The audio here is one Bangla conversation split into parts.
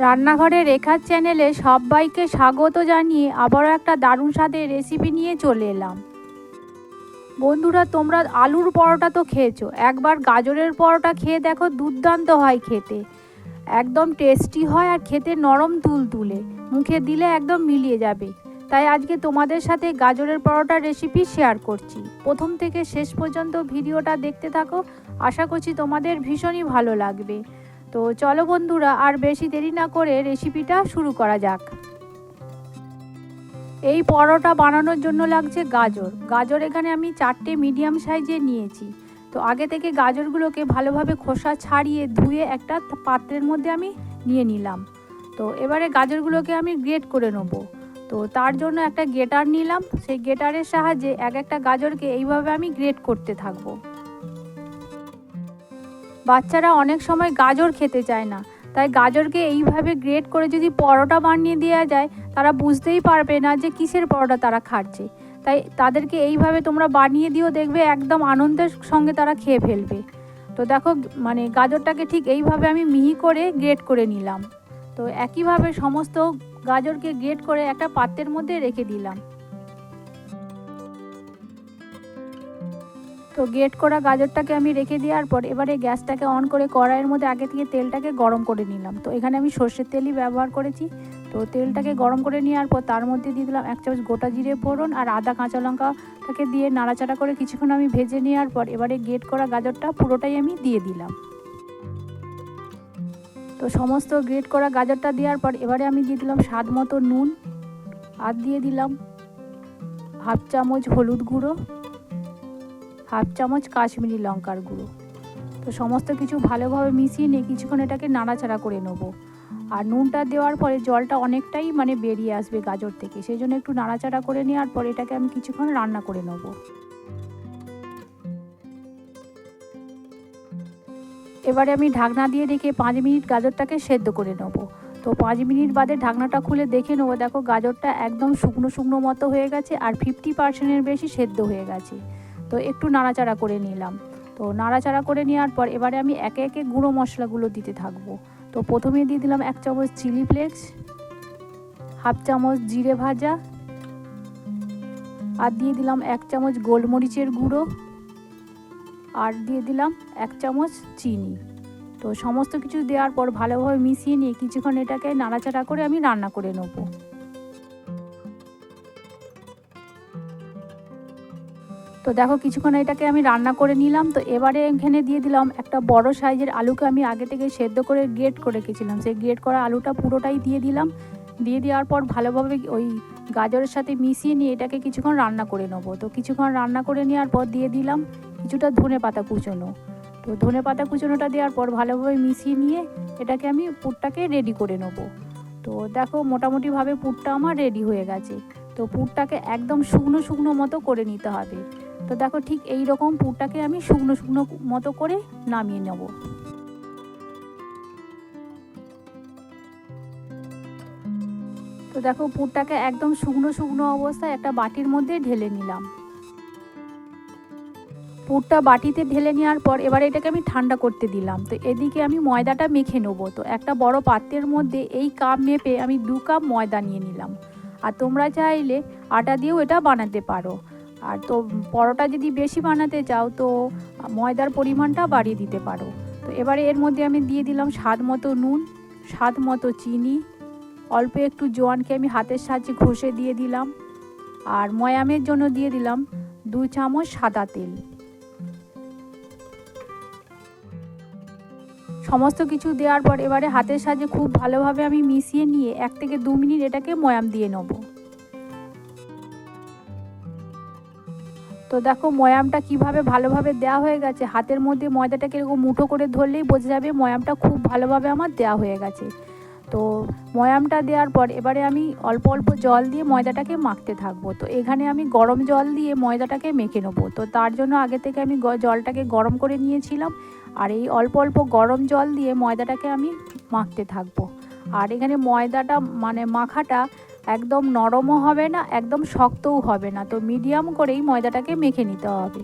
রান্নাঘরে রেখার চ্যানেলে সবাইকে স্বাগত জানিয়ে আবারও একটা দারুণ স্বাদের রেসিপি নিয়ে চলে এলাম। বন্ধুরা, তোমরা আলুর পরোটা তো খেয়েছো। একবার গাজরের পরোটা খেয়ে দেখো, দুর্দান্ত হয় খেতে। একদম টেস্টি হয় আর খেতে নরম তুল তুলে মুখে দিলে একদম মিলিয়ে যাবে। তাই আজকে তোমাদের সাথে গাজরের পরোটার রেসিপি শেয়ার করছি। প্রথম থেকে শেষ পর্যন্ত ভিডিওটা দেখতে থাকো। আশা করছি তোমাদের ভীষণই ভালো লাগবে। তো চলো বন্ধুরা, আর বেশি দেরি না করে রেসিপিটা শুরু করা যাক। এই পরোটা বানানোর জন্য লাগছে গাজর। গাজর এখানে আমি চারটে মিডিয়াম সাইজে নিয়েছি। তো আগে থেকে গাজরগুলোকে ভালোভাবে খোসা ছাড়িয়ে ধুয়ে একটা পাত্রের মধ্যে আমি নিয়ে নিলাম। তো এবারে গাজরগুলোকে আমি গ্রেট করে নেব। তো তার জন্য একটা গেটার নিলাম। সেই গেটারের সাহায্যে এক একটা গাজরকে এইভাবে আমি গ্রেট করতে থাকব। বাচ্চারা অনেক সময় গাজর খেতে চায় না। তাই গাজরকে এইভাবে গ্রেট করে যদি পরোটা বানিয়ে দেওয়া যায়, তারা বুঝতেই পারবে না যে কিসের পরোটা তারা খাচ্ছে। তাই তাদেরকে এইভাবে তোমরা বানিয়ে দিও দেখবে, একদম আনন্দের সঙ্গে তারা খেয়ে ফেলবে। তো দেখো মানে গাজরটাকে ঠিক এইভাবে আমি মিহি করে গ্রেট করে নিলাম। তো একইভাবে সমস্ত গাজরকে গ্রেট করে একটা পাত্রের মধ্যে রেখে দিলাম। তো গ্রেট করা গাজরটাকে আমি রেখে দেওয়ার পর এবারে গ্যাসটাকে অন করে কড়াইয়ের মধ্যে আগে থেকে তেলটাকে গরম করে নিলাম। তো এখানে আমি সর্ষের তেলই ব্যবহার করেছি। তো তেলটাকে গরম করে নেওয়ার পর তার মধ্যে দিয়ে দিলাম এক চামচ গোটা জিরে ফোড়ন আর আদা কাঁচা লঙ্কাটাকে দিয়ে নাড়াচাড়া করে কিছুক্ষণ আমি ভেজে নেওয়ার পর এবারে গ্রেট করা গাজরটা পুরোটাই আমি দিয়ে দিলাম। তো সমস্ত গ্রেট করা গাজরটা দেওয়ার পর এবারে আমি দিয়ে দিলাম স্বাদ মতো নুন আর দিয়ে দিলাম হাফ চামচ হলুদ গুঁড়ো। হাফ চামচ কাশ্মীরি লঙ্কার গুঁড়ো। তো সমস্ত কিছু ভালোভাবে মিশিয়ে নিয়ে কিছুক্ষণ এটাকে নাড়াচাড়া করে নেব। আর নুনটা দেওয়ার পরে জলটা অনেকটাই মানে বেরিয়ে আসবে গাজর থেকে। সেই জন্য একটু নাড়াচাড়া করে নেওয়ার পরে এটাকে আমি কিছুক্ষণ রান্না করে নেব। এবারে আমি ঢাকনা দিয়ে রেখে পাঁচ মিনিট গাজরটাকে সেদ্ধ করে নেব। তো পাঁচ মিনিট বাদে ঢাকনাটা খুলে দেখে নেব, দেখো গাজরটা একদম শুকনো শুকনো মতো হয়ে গেছে আর ফিফটি পার্সেন্টের বেশি সেদ্ধ হয়ে গেছে। তো একটু নাড়াচাড়া করে নিলাম। তো নাড়াচাড়া করে নেওয়ার পর এবারে আমি একে একে গুঁড়ো মশলাগুলো দিতে থাকব। তো প্রথমে দিয়ে দিলাম এক চামচ চিলি ফ্লেক্স, হাফ চামচ জিরে ভাজা, আর দিয়ে দিলাম এক চামচ গোলমরিচের গুঁড়ো, আর দিয়ে দিলাম এক চামচ চিনি। তো সমস্ত কিছু দেওয়ার পর ভালোভাবে মিশিয়ে নিয়ে কিছুক্ষণ এটাকে নাড়াচাড়া করে আমি রান্না করে নেব। তো দেখো কিছুক্ষণ এটাকে আমি রান্না করে নিলাম, তো এবারে এখানে দিয়ে দিলাম একটা বড় সাইজের আলুকে আমি আগে থেকে সেদ্ধ করে গ্রেট করে রেখেছিলাম। সেই গ্রেট করা আলুটা পুরোটাই দিয়ে দিলাম। দিয়ে দেওয়ার পর ভালোভাবে ওই গাজরের সাথে মিশিয়ে নিয়ে এটাকে কিছুক্ষণ রান্না করে নেব। তো কিছুক্ষণ রান্না করে নেওয়ার পর দিয়ে দিলাম কিছুটা ধনে পাতা কুচোনো। তো ধনে পাতা কুচোনোটা দেওয়ার পর ভালোভাবে মিশিয়ে নিয়ে এটাকে আমি পুরটাকে রেডি করে নেব। তো দেখো মোটামুটিভাবে পুরটা আমার রেডি হয়ে গেছে। তো পুরটাকে একদম শুকনো শুকনো মতো করে নিতে হবে। তো দেখো ঠিক এই রকম পুরটাকে আমি শুকনো শুকনো মতো করে নামিয়ে নেব। তো দেখো পুরটাকে একদম শুকনো শুকনো অবস্থায় একটা বাটির মধ্যে ঢেলে নিলাম। পুরটা বাটিতে ঢেলে নেওয়ার পর এবার এটাকে আমি ঠান্ডা করতে দিলাম। তো এদিকে আমি ময়দাটা মেখে নেব। তো একটা বড় পাত্রের মধ্যে এই কাপ মেপে আমি দু কাপ ময়দা নিয়ে নিলাম। আর তোমরা চাইলে আটা দিয়েও এটা বানাতে পারো। আর তো পরোটা যদি বেশি বানাতে চাও, তো ময়দার পরিমাণটা বাড়িয়ে দিতে পারো। তো এবারে এর মধ্যে আমি দিয়ে দিলাম স্বাদ মতো নুন, স্বাদ মতো চিনি, অল্প একটু জোয়ানকে আমি হাতের সাহায্যে ঘষে দিয়ে দিলাম। আর ময়ামের জন্য দিয়ে দিলাম দু চামচ সাদা তেল। সমস্ত কিছু দেওয়ার পর এবারে হাতের সাহায্যে খুব ভালোভাবে আমি মিশিয়ে নিয়ে এক থেকে দু মিনিট এটাকে ময়াম দিয়ে নেব। তো দেখো ময়ামটা কীভাবে ভালোভাবে দেওয়া হয়ে গেছে। হাতের মধ্যে ময়দাটাকে এরকম মুঠো করে ধরলেই বোঝা যাবে ময়ামটা খুব ভালোভাবে আমার দেওয়া হয়ে গেছে। তো ময়ামটা দেওয়ার পর এবারে আমি অল্প অল্প জল দিয়ে ময়দাটাকে মাখতে থাকব। তো এখানে আমি গরম জল দিয়ে ময়দাটাকে মেখে নেব। তো তার জন্য আগে থেকে আমি জলটাকে গরম করে নিয়েছিলাম। আর এই অল্প অল্প গরম জল দিয়ে ময়দাটাকে আমি মাখতে থাকব। আর এখানে ময়দাটা মানে মাখাটা একদম নরমও হবে না, একদম শক্তও হবে না। তো মিডিয়াম করেই ময়দাটাকে মেখে নিতে হবে।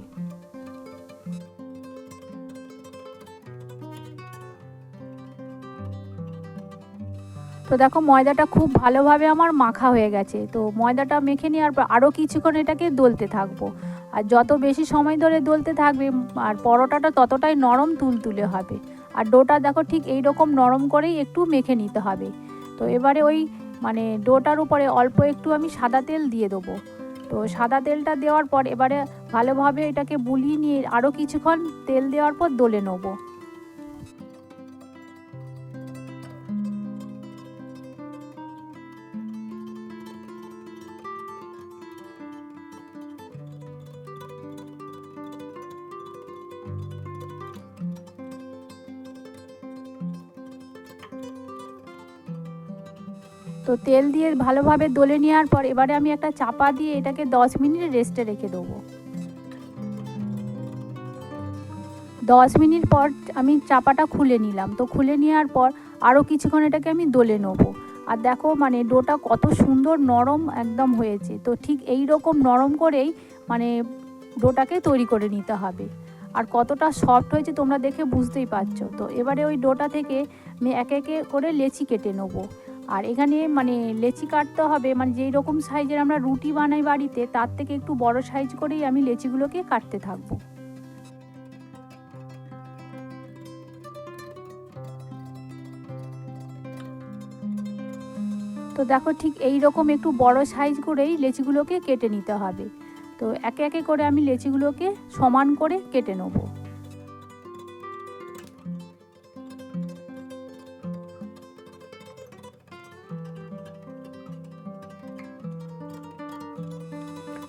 তো দেখো ময়দাটা খুব ভালোভাবে আমার মাখা হয়ে গেছে। তো ময়দাটা মেখে নেওয়ার পর আরও কিছুক্ষণ এটাকে দলতে থাকব। আর যত বেশি সময় ধরে দলতে থাকবে, আর পরোটাটা ততটাই নরম তুলতুলে হবে। আর ডোটা দেখো ঠিক এই রকম নরম করেই একটু মেখে নিতে হবে। তো এবারে ওই মানে ডোটার উপরে অল্প একটু আমি সাদা তেল দিয়ে দেবো। তো সাদা তেলটা দেওয়ার পর এবারে ভালোভাবে এটাকে বুলিয়ে নিয়ে আরও কিছুক্ষণ তেল দেওয়ার পর দলে নেব। তো তেল দিয়ে ভালোভাবে দলে নেওয়ার পর এবারে আমি একটা চাপা দিয়ে এটাকে দশ মিনিট রেস্টে রেখে দেবো। দশ মিনিট পর আমি চাপাটা খুলে নিলাম। তো খুলে নেওয়ার পর আরও কিছুক্ষণ এটাকে আমি দলে নেব। আর দেখো মানে ডোটা কত সুন্দর নরম একদম হয়েছে। তো ঠিক এই রকম নরম করেই মানে ডোটাকে তৈরি করে নিতে হবে। আর কতটা সফট হয়েছে তোমরা দেখে বুঝতেই পারছ। তো এবারে ওই ডোটা থেকে আমি একে একে করে লেচি কেটে নেব। আর এখানে মানে লেচি কাটতে হবে মানে যেই রকম সাইজের আমরা রুটি বানাই বাড়িতে, তার থেকে একটু বড় সাইজ করেই আমি লেচিগুলোকে কাটতে থাকব। তো দেখো ঠিক এই রকম একটু বড় সাইজ করেই লেচিগুলোকে কেটে নিতে হবে। তো একে একে করে আমি লেচিগুলোকে সমান করে কেটে নেব।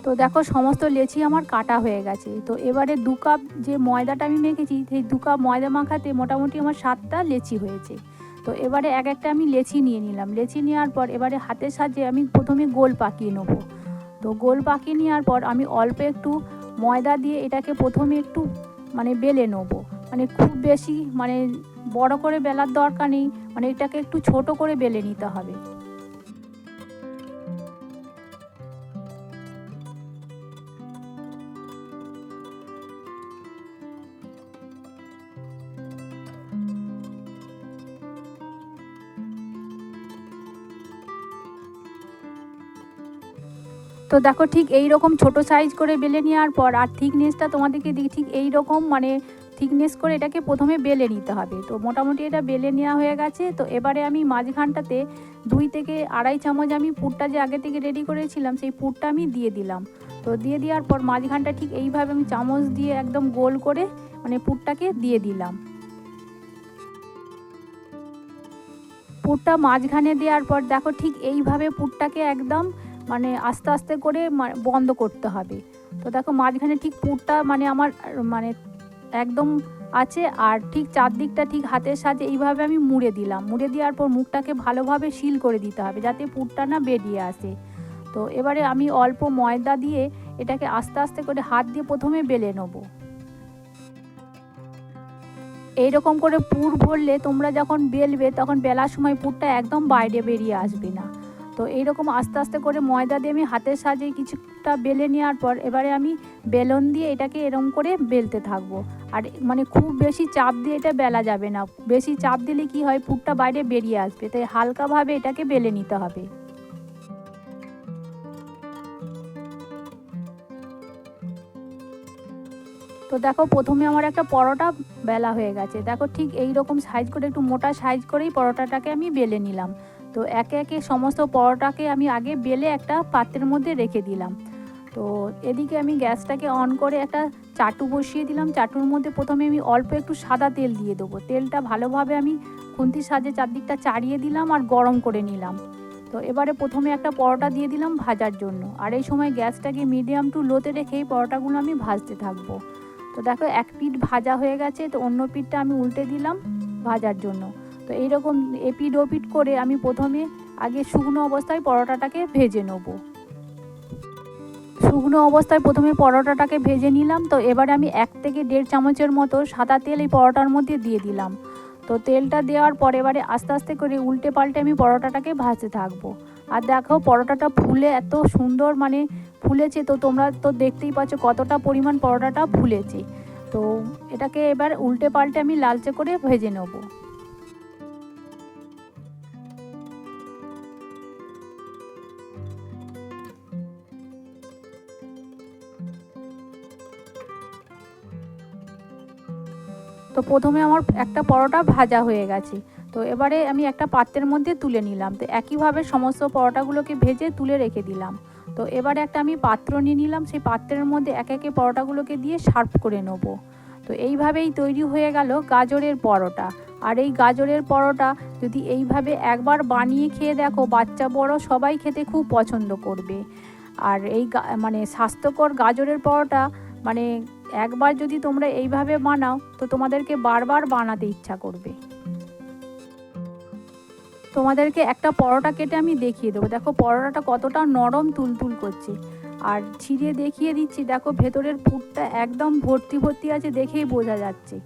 তো দেখো সমস্ত লেচি আমার কাটা হয়ে গেছে। তো এবারে দু কাপ যে ময়দাটা আমি মেখেছি, সেই দু কাপ ময়দা মাখাতে মোটামুটি আমার সাতটা লেচি হয়েছে। তো এবারে এক একটা আমি লেচি নিয়ে নিলাম। লেচি নেওয়ার পর এবারে হাতের সাহায্যে আমি প্রথমে গোল পাকিয়ে নেব। তো গোল পাকিয়ে নেওয়ার পর আমি অল্প একটু ময়দা দিয়ে এটাকে প্রথমে একটু মানে বেলে নেব। মানে খুব বেশি মানে বড় করে বেলার দরকার নেই। মানে এটাকে একটু ছোট করে বেলে নিতে হবে। তো দেখো ঠিক এই রকম ছোট সাইজ করে বেলে নেওয়ার পর আর থিকনেসটা তোমাদেরকে দিই ঠিক এই রকম মানে থিকনেস করে এটাকে প্রথমে বেলে নিতে হবে। তো মোটামুটি এটা বেলে নেওয়া হয়ে গেছে। তো এবারে আমি মাঝখানটাতে দুই থেকে আড়াই চামচ আমি পুরটা যে আগে থেকে রেডি করেছিলাম, সেই পুরটা আমি দিয়ে দিলাম। তো দিয়ে দেওয়ার পর মাঝখানটা ঠিক এইভাবে আমি চামচ দিয়ে একদম গোল করে মানে পুরটাকে দিয়ে দিলাম। পুরটা মাঝখানে দেওয়ার পর দেখো ঠিক এইভাবে পুরটাকে একদম মানে আস্তে আস্তে করে বন্ধ করতে হবে। তো দেখো মাঝখানে ঠিক পুরটা মানে আমার মানে একদম আছে আর ঠিক চারদিকটা ঠিক হাতের সাথে এইভাবে আমি মুড়ে দিলাম। মুড়ে দেওয়ার পর মুখটাকে ভালোভাবে সিল করে দিতে হবে যাতে পুরটা না বেরিয়ে আসে। তো এবারে আমি অল্প ময়দা দিয়ে এটাকে আস্তে আস্তে করে হাত দিয়ে প্রথমে বেলে নেব। এইরকম করে পুর ভরলে তোমরা যখন বেলবে তখন বেলার সময় পুরটা একদম বাইরে বেরিয়ে আসবে না। তো এইরকম আস্তে আস্তে করে ময়দা দিয়ে আমি হাতের সাহায্যে কিছুটা বেলে নেওয়ার পর এবারে আমি বেলন দিয়ে এটাকে এরম করে বেলতে থাকব। আর মানে খুব বেশি চাপ দিয়ে এটা বেলা যাবে না। বেশি চাপ দিলে কি হয়, পুরটা বাইরে বেরিয়ে আসবে। তাই হালকাভাবে এটাকে বেলে নিতে হবে। তো দেখো, প্রথমে আমার একটা পরোটা বেলা হয়ে গেছে। দেখো ঠিক এই রকম সাইজ করে, একটু মোটা সাইজ করেই পরোটাটাকে আমি বেলে নিলাম। তো একে একে সমস্ত পরোটাকে আমি আগে বেলে একটা পাত্রের মধ্যে রেখে দিলাম। তো এদিকে আমি গ্যাসটাকে অন করে একটা চাটু বসিয়ে দিলাম। চাটুর মধ্যে প্রথমে আমি অল্প একটু সাদা তেল দিয়ে দেবো। তেলটা ভালোভাবে আমি খুন্তির সাজে চারদিকটা চাড়িয়ে দিলাম আর গরম করে নিলাম। তো এবারে প্রথমে একটা পরোটা দিয়ে দিলাম ভাজার জন্য। আর এই সময় গ্যাসটাকে মিডিয়াম টু লোতে রেখেই পরোটাগুলো আমি ভাজতে থাকব। তো দেখো এক পিঠ ভাজা হয়ে গেছে, তো অন্য পিঠটা আমি উল্টে দিলাম ভাজার জন্য। তো এইরকম এপিড ওপিড করে আমি প্রথমে আগে শুকনো অবস্থায় পরোটাটাকে ভেজে নেব। শুকনো অবস্থায় প্রথমে পরোটাটাকে ভেজে নিলাম, তো এবারে আমি এক থেকে দেড় চামচের মতো সাদা তেল এই পরোটার মধ্যে দিয়ে দিলাম। তো তেলটা দেওয়ার পর এবারে আস্তে আস্তে করে উল্টে পাল্টে আমি পরোটাটাকে ভাজতে থাকব। আর দেখো পরোটাটা ফুলে এত সুন্দর মানে ফুলেছে, তো তোমরা তো দেখতেই পাচ্ছ কতটা পরিমাণ পরোটাটা ফুলেছে। তো এটাকে এবার উল্টে পাল্টে আমি লালচে করে ভেজে নেব। তো প্রথমে আমার একটা পরোটা ভাজা হয়ে গেছে। তো এবারে আমি একটা পাত্রের মধ্যে তুলে নিলাম। তো একইভাবে সমস্ত পরোটাগুলোকে ভেজে তুলে রেখে দিলাম। তো এবারে একটা আমি পাত্র নিয়ে নিলাম। সেই পাত্রের মধ্যে এক একে পরোটাগুলোকে দিয়ে সার্ভ করে নেব। তো এইভাবেই তৈরি হয়ে গেল গাজরের পরোটা। আর এই গাজরের পরোটা যদি এইভাবে একবার বানিয়ে খেয়ে দেখো, বাচ্চা বড় সবাই খেতে খুব পছন্দ করবে। আর এই মানে স্বাস্থ্যকর গাজরের পরোটা মানে একবার যদি তোমরা এইভাবে বানাও, তো তোমাদেরকে বারবার বানাতে ইচ্ছা করবে। তোমাদেরকে একটা পরোটা কেটে আমি দেখিয়ে দেবো। দেখো, পরোটাটা কতটা নরম তুলতুল করছে। আর ছিঁড়ে দেখিয়ে দিচ্ছি, দেখো, ভেতরের পুরটা একদম ভর্তি ভর্তি আছে দেখেই বোঝা যাচ্ছে।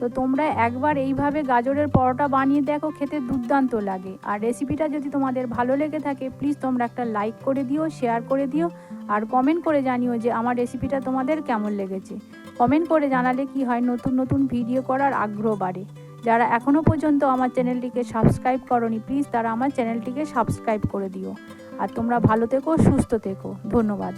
তো তোমরা একবার এইভাবে গাজরের পরোটা বানিয়ে দেখো, খেতে দুর্দান্ত লাগে। আর রেসিপিটা যদি তোমাদের ভালো লেগে থাকে প্লিজ তোমরা একটা লাইক করে দিও শেয়ার করে দিও আর কমেন্ট করে জানিও যে আমার রেসিপিটা তোমাদের কেমন লেগেছে। কমেন্ট করে জানালে কি হয় নতুন নতুন ভিডিও করার আগ্রহ বাড়ে। যারা এখনও পর্যন্ত আমার চ্যানেলটিকে সাবস্ক্রাইব করনি প্লিজ তারা আমার চ্যানেলটিকে সাবস্ক্রাইব করে দিও। আর তোমরা ভালো থেকো, সুস্থ থেকো। ধন্যবাদ।